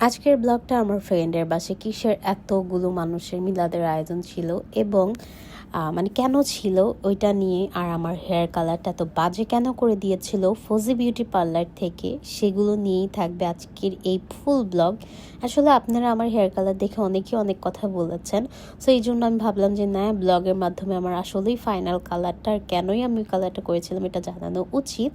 আজকের ব্লগটা আমার ফ্রেন্ডের বাসে কিসের এতগুলো মানুষের মিলাদের আয়োজন ছিল এবং মানে কেন ছিল ওইটা নিয়ে আর আমার হেয়ার কালারটা এত বাজে কেন করে দিয়েছিল ফজি বিউটি পার্লার থেকে সেগুলো নিয়েই থাকবে আজকের এই ফুল ব্লগ আসলে আপনারা আমার হেয়ার কালার দেখে অনেকেই অনেক কথা বলেছেন সো এই জন্য আমি ভাবলাম যে না ব্লগের মাধ্যমে আমার আসলেই ফাইনাল কালারটা আর কেনই আমি কালারটা করেছিলাম এটা জানানো উচিত।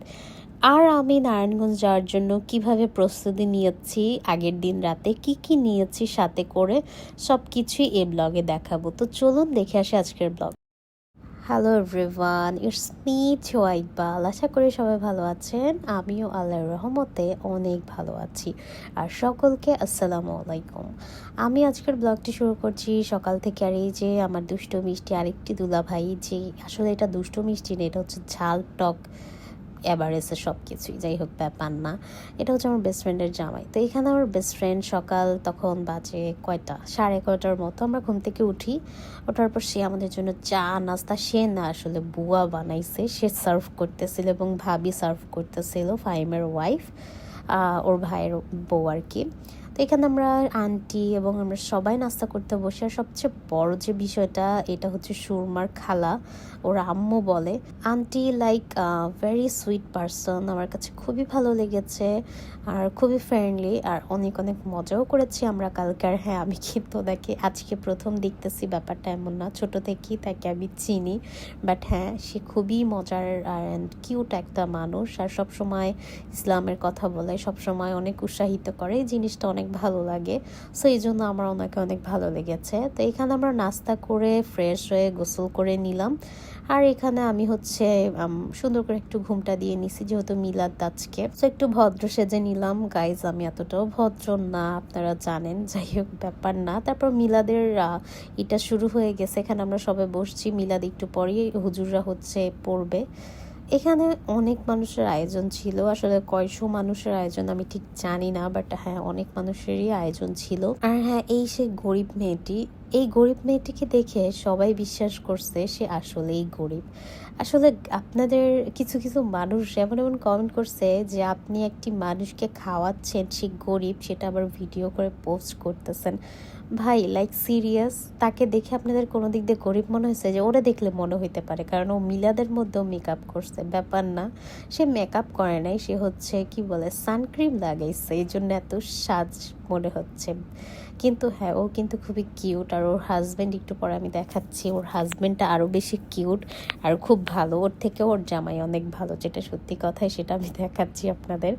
আর আমি নারায়ণগঞ্জ যাওয়ার জন্য কীভাবে প্রস্তুতি নিয়েছি, আগের দিন রাতে কি কি নিয়েছি সাথে করে সব কিছুই এই ব্লগে দেখাবো। তো চলুন দেখে আসি আজকের blog. Hello everyone it's me Iqbal আশা করি সবাই ভালো আছেন, আমিও আল্লাহর রহমতে অনেক ভালো আছি। আর সকলকে আসসালামু আলাইকুম। আমি আজকের ব্লগটি শুরু করছি সকাল থেকে আর এই যে আমার দুষ্টু মিষ্টি আরেকটি দুলাভাই, যে আসলে এটা দুষ্টু মিষ্টি না, এটা হচ্ছে ঝাল টক। এভারেস্টের সব কিছুই যাই হোক ব্যাপার না। এটা হচ্ছে আমার বেস্ট ফ্রেন্ডের জামাই। তো এখানে আমার বেস্ট ফ্রেন্ড সকাল তখন বাজে কয়টা? সাড়ে কয়টার মতো। আমরা ঘুম থেকে উঠি। ওঠার পর সে আমাদের জন্য চা, নাস্তা, সে না আসলে বুয়া বানাইছে। সে সার্ভ করতেছিল এবং ভাবি সার্ভ করতেছিল ফাইমের ওয়াইফ ওর ভাইয়ের বউ আর কি। তো এখানে আমরা আন্টি এবং আমরা সবাই নাস্তা করতে বসে। আর সবচেয়ে বড় যে বিষয়টা, এটা হচ্ছে সুরমার খালা। ওর আম্মু বলে, aunty like very sweet person আমার কাছে খুবই ভালো লেগেছে আর খুবই ফ্রেন্ডলি আর অনেক অনেক মজাও করেছি আমরা কালকে। আর হ্যাঁ আমি কিন্তু ওনাকে আজকে প্রথম দেখতেছি। ব্যাপারটা এমন না, ছোট থেকেই তাকে আমি চিনি। বাট হ্যাঁ সে খুবই মজার অ্যান্ড কিউট একটা মানুষ। আর সবসময় ইসলামের কথা বলে, সবসময় অনেক উৎসাহিত করে। এই জিনিসটা অনেক ভালো লাগে। সো এই জন্য আমার ওনাকে অনেক ভালো লেগেছে। তো এখানে আমরা নাস্তা করে ফ্রেশ হয়ে গোসল করে নিলাম। আর এখানে আমি হচ্ছে সুন্দর করে একটু ঘুমটা দিয়ে নিছি যেহেতু মিলাদ দাজকে তো একটু ভদ্র সেজে নিলাম। গাইজ আমি এতটাও ভদ্র না, আপনারা জানেন, যাই হোক, ব্যাপার না। তারপর মিলাদের এটা শুরু হয়ে গেছে। এখানে আমরা সবাই বসছি, মিলাদ একটু পরেই হুজুররা হচ্ছে পড়বে। এখানে অনেক মানুষের আয়োজন ছিল। আসলে কয়শো মানুষের আয়োজন আমি ঠিক জানি না বাট হ্যাঁ অনেক মানুষেরই আয়োজন ছিল। আর হ্যাঁ এই সে গরিব মেয়েটি এই গরিব মেয়েটিকে দেখে সবাই বিশ্বাস করছে সে আসলেই গরিব। আসলে আপনাদের কিছু কিছু মানুষ এমন এমন কমেন্ট করছে যে আপনি একটি মানুষকে খাওয়াচ্ছেন, সে গরিব, সেটা আবার ভিডিও করে পোস্ট করতেছেন। ভাই লাইক সিরিয়াস তাকে দেখে আপনাদের কোনো দিক দিয়ে গরিব মনে হয়েছে যে ওরা দেখলে মনে হইতে পারে, কারণ ও মিলাদের মধ্যেও মেকআপ করছে। ব্যাপার না, সে মেকআপ করে নাই, সে হচ্ছে, কি বলে সানক্রিম লাগাইছে এই জন্য এত সাজ মনে হচ্ছে। কিন্তু হ্যাঁ ও কিন্তু খুবই কিউট আর ওর হাজব্যান্ড একটু পরে আমি দেখাচ্ছি। ওর হাজব্যান্ডটা আরও বেশি কিউট আর খুব ভালো। ওর থেকে ওর জামাই অনেক ভালো, যেটা সত্যি কথাই সেটা আমি দেখাচ্ছি আপনাদের।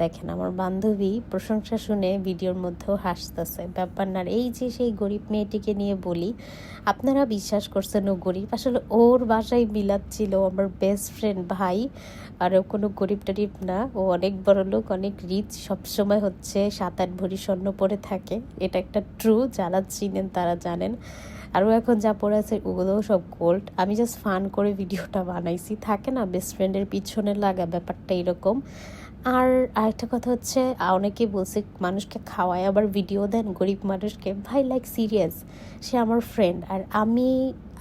দেখেন আমার বান্ধবী, প্রশংসা শুনে ভিডিওর মধ্যেও হাসতেছে। ব্যাপার না এই যে সেই গরিব মেয়েটিকে নিয়ে বলি, আপনারা বিশ্বাস করছেন ও গরিব? আসলে ওর বাসায় মিলাদ ছিল আমার বেস্ট ফ্রেন্ড ভাই, আর ও কোনো গরিব টরিব না। ও অনেক বড় লোক অনেক রিচ সবসময় হচ্ছে সাত আট ভরি স্বর্ণ পরে থাকে। এটা একটা ট্রু যারা চিনেন তারা জানেন। আরও এখন যা পড়ে আছে ওগুলোও সব গোল্ড আমি জাস্ট ফান করে ভিডিওটা বানাইছি। থাকে না বেস্ট ফ্রেন্ডের পিছনে লাগা ব্যাপারটা এরকম। আর আরেকটা কথা হচ্ছে অনেকেই বলছে, মানুষকে খাওয়ায়, আবার ভিডিও দেন গরিব মানুষকে। ভাই লাইক সিরিয়াস সে আমার ফ্রেন্ড আর আমি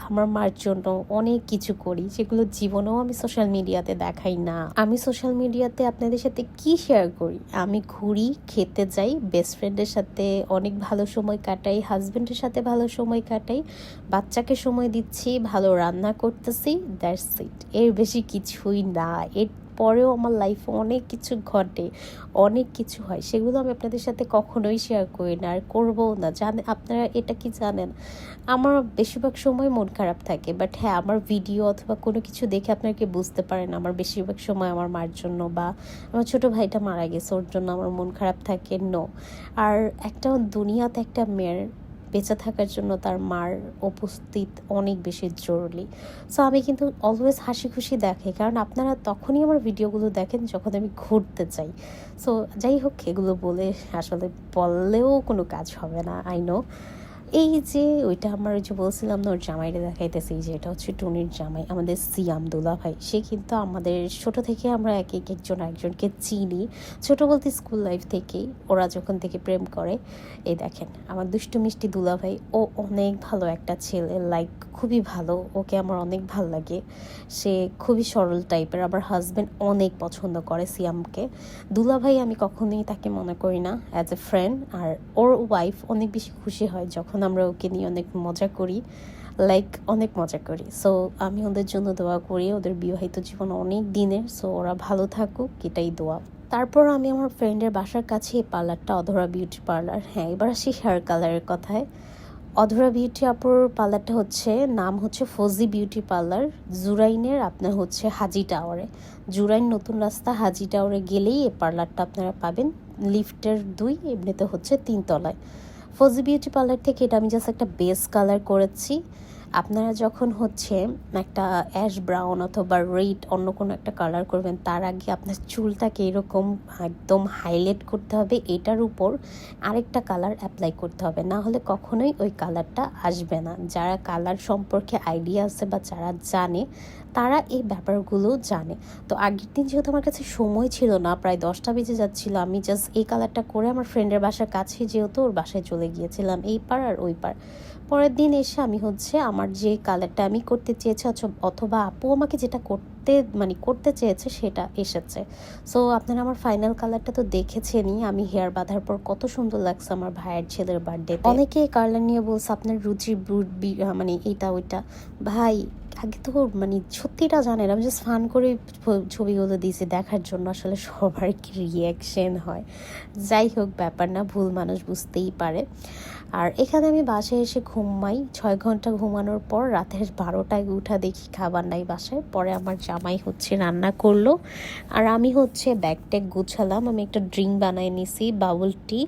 আমার মার জন্য অনেক কিছু করি সেগুলো জীবনেও আমি সোশ্যাল মিডিয়াতে দেখাই না। আমি সোশ্যাল মিডিয়াতে আপনাদের সাথে কি শেয়ার করি? আমি ঘুরি, খেতে যাই বেস্ট ফ্রেন্ডের সাথে অনেক ভালো সময় কাটাই হাজব্যান্ডের সাথে ভালো সময় কাটাই, বাচ্চাকে সময় দিচ্ছি, ভালো রান্না করতেছি দ্যাটস ইট এর বেশি কিছুই না। এর পরেও আমার লাইফে অনেক কিছু ঘটে, অনেক কিছু হয়, সেগুলো আমি আপনাদের সাথে কখনোই শেয়ার করি না আর করব না। জানে, আপনারা এটা কি জানেন? আমার বেশিরভাগ সময় মন খারাপ থাকে বাট হ্যাঁ আমার ভিডিও অথবা কোনো কিছু দেখে আপনারা কি বুঝতে পারেন আমার বেশিরভাগ সময় আমার মার জন্য বা আমার ছোট ভাইটা মারা গেছে, ওর জন্য আমার মন খারাপ থাকে নো আর একটা দুনিয়াতে একটা মেয়ের বেঁচে থাকার জন্য তার মার উপস্থিত অনেক বেশি জরুরি। সো আমি কিন্তু অলওয়েজ হাসি খুশি দেখে কারণ আপনারা তখনই আমার ভিডিওগুলো দেখেন যখন আমি ঘুরতে চাই সো যাই হোক, এগুলো বলে আসলে বললেও কোনো কাজ হবে না আই নো এই যে ওইটা আমার যে বলছিলাম না, ওর জামাইটা দেখাইতেছে যে এটা হচ্ছে টুনির জামাই, আমাদের সিয়াম দুলা ভাই। সে কিন্তু আমাদের ছোট থেকে আমরা এক এক একজন একজনকে চিনি। ছোট বলতে স্কুল লাইফ থেকেই ওরা যখন থেকে প্রেম করে, এই দেখেন, আমার দুষ্টু মিষ্টি দুলা ভাই, ও অনেক ভালো একটা ছেলে লাইক খুবই ভালো, ওকে আমার অনেক ভালো লাগে। সে খুবই সরল টাইপের আমার হাজব্যান্ড অনেক পছন্দ করে সিয়ামকে। দুলা ভাই আমি কখনোই তাকে মনে করি না অ্যাজ এ ফ্রেন্ড আর ওর ওয়াইফ অনেক বেশি খুশি হয় যখন আমরা ওকে নিয়ে অনেক মজা করি লাইক অনেক মজা করি। সো আমি ওদের জন্য দোয়া করি, ওদের বিবাহিত জীবন অনেক দিনের সো ওরা ভালো থাকুক, এটাই দোয়া। তারপর আমি আমার ফ্রেন্ডের বাসার কাছে এই পার্লারটা, অধরা বিউটি পার্লার হ্যাঁ এবার আসি হেয়ার কালারের কথায়। অধরা বিউটি আপুর পার্লারটা হচ্ছে, নাম হচ্ছে ফজি বিউটি পার্লার জুরাইনের, আপনার হচ্ছে হাজি টাওয়ারে। জুরাইন নতুন রাস্তা, হাজি টাওয়ারে গেলেই এই পার্লারটা আপনারা পাবেন লিফটের দুই, এমনিতে হচ্ছে তিনতলায়। ফজি বিউটি পার্লার থেকে এটা আমি জাস্ট একটা বেস কালার করেছি। আপনারা যখন হচ্ছে একটা অ্যাশ ব্রাউন অথবা রেড অন্য কোনো একটা কালার করবেন, তার আগে আপনার চুলটাকে এরকম একদম হাইলাইট করতে হবে। এটার উপর আরেকটা কালার অ্যাপ্লাই করতে হবে। না হলে কখনোই ওই কালারটা আসবে না। যারা কালার সম্পর্কে আইডিয়া আছে বা যারা জানে, তারা এই ব্যাপারগুলো জানে। তো আগের দিন যেহেতু আমার কাছে সময় ছিল না, প্রায় দশটা বেজে যাচ্ছিল, আমি জাস্ট এই কালারটা করে আমার ফ্রেন্ডের বাসার কাছে যেহেতু ওর বাসায় চলে গিয়েছিলাম, এই পার আর ওই পার পরের দিন এসে আমি হচ্ছে আমার যে কালারটা আমি করতে চেয়েছি অথ- অথবা আপু আমাকে যেটা করতে মানে করতে চেয়েছে সেটা এসেছে। সো আপনারা আমার ফাইনাল কালারটা তো দেখেছেনই। আমি হেয়ার বাঁধার পর কত সুন্দর লাগছে আমার ভাইয়ের ছেলের বার্থডে অনেকে এই কালার নিয়ে বলছে, আপনার রুচি ব্রুট বি- মানে এটা, ওইটা। ভাই, আগে তো মানে সত্যিটা জানেন, আমি জাস্ট ফান করে ছবিগুলো দিয়েছি দেখার জন্য। আসলে সবার কি রিয়াকশন হয়? যাই হোক, ব্যাপার না, ভুল মানুষ বুঝতেই পারে। আর এখানে আমি বাসায় এসে ঘুমাই। ছয় ঘণ্টা ঘুমানোর পর রাতের বারোটায় উঠা দেখি খাবার নাই বাসায়। পরে আমার জামাই হচ্ছে রান্না করল। আর আমি হচ্ছে ব্যাগ ট্যাগ গুছালাম। আমি একটা ড্রিঙ্ক বানাই নিছি বাবুল টি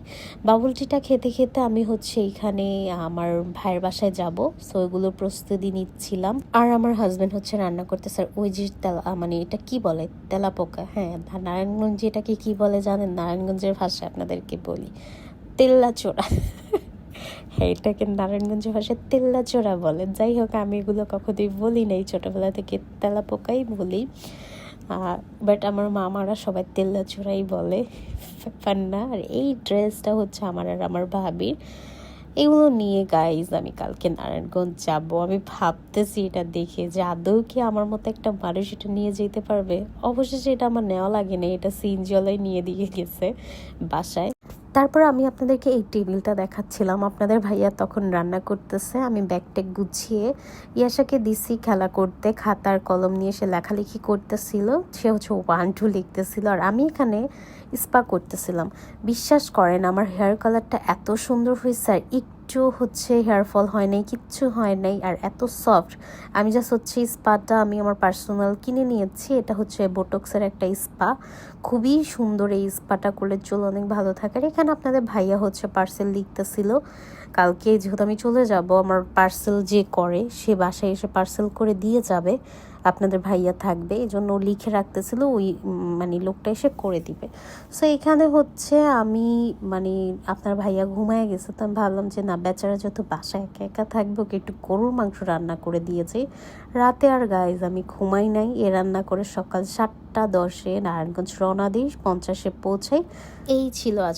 বাবুল টিটা খেতে খেতে আমি হচ্ছে এখানে আমার ভাইয়ের বাসায় যাব। সো ওইগুলো প্রস্তুতি নিচ্ছিলাম। আর আমার হাজব্যান্ড হচ্ছে রান্না করতে স্যার ওই যে তেলা মানে এটা কি বলে? তেলা পোকা হ্যাঁ নারায়ণগঞ্জ এটাকে কি বলে জানেন? নারায়ণগঞ্জের ভাষায় আপনাদেরকে বলি। তেল্লা চোরা এটাকে নারায়ণগঞ্জ ভাষায় তেল্লা চোরা বলে? যাই হোক, আমি এগুলো কখনোই বলি নাই। ছোটোবেলা থেকে তেলা পোকাই বলি। বাট আমার মামারা সবাই তেল্লা চোরাই বলে ফান্না আর এই ড্রেসটা হচ্ছে আমার আর আমার ভাবির। এগুলো নিয়ে গাইজ আমি কালকে নারায়ণগঞ্জ যাব। আমি ভাবতেছি এটা দেখে যে আদৌ কি আমার মতো একটা মানুষ এটা নিয়ে যেতে পারবে? অবশেষে এটা আমার নেওয়া লাগেনি। এটা সিনজলাই নিয়ে দিয়ে গেছে বাসায়। তারপর আমি আপনাদেরকে এই টেবিলটা দেখাচ্ছিলাম। আপনাদের ভাইয়া তখন রান্না করতেছে, আমি ব্যাগটেক গুছিয়ে ইয়াশাকে দিছি খেলা করতে। খাতার কলম নিয়ে সে লেখালেখি করতেছিল, সে হচ্ছে ওয়ান টু লিখতেছিল। আর আমি এখানে স্পা করতেছিলাম। বিশ্বাস করেন, আমার হেয়ার কালারটা এত সুন্দর হয়েছে, আর একটু হচ্ছে হেয়ার ফল হয় নাই, কিচ্ছু হয় নাই, আর এত সফট আমি জাস্ট হচ্ছে স্পাটা আমি আমার পার্সোনাল কিনে নিয়েছি, এটা হচ্ছে বোটক্সের একটা স্পা। খুবই সুন্দর এই স্পাটা করলে চুল অনেক ভালো থাকে। আর এখানে আপনাদের ভাইয়া হচ্ছে পার্সেল লিখতেছিল, কালকে যেহেতু আমি চলে যাব, আমার পার্সেল যে করে, সে বাসায় এসে পার্সেল করে দিয়ে যাবে। আপনাদের ভাইয়া থাকবে এই জন্য লিখে রাখতেছিল, ওই মানে লোকটা এসে করে দিবে। সো এখানে হচ্ছে আমি মানে আপনার ভাইয়া ঘুমায় গেছে, তো আমি ভাবলাম যে না, বেচারা যত বাসায় একা একা থাকবে, ওকে একটু গরুর মাংস রান্না করে দিয়েছি। রাতে আর গাইজ আমি ঘুমাই নাই, এ রান্না করে সকাল সাতটা দশে নারায়ণগঞ্জ রওনা দিই, পঞ্চাশে পৌঁছাই এই ছিল আজ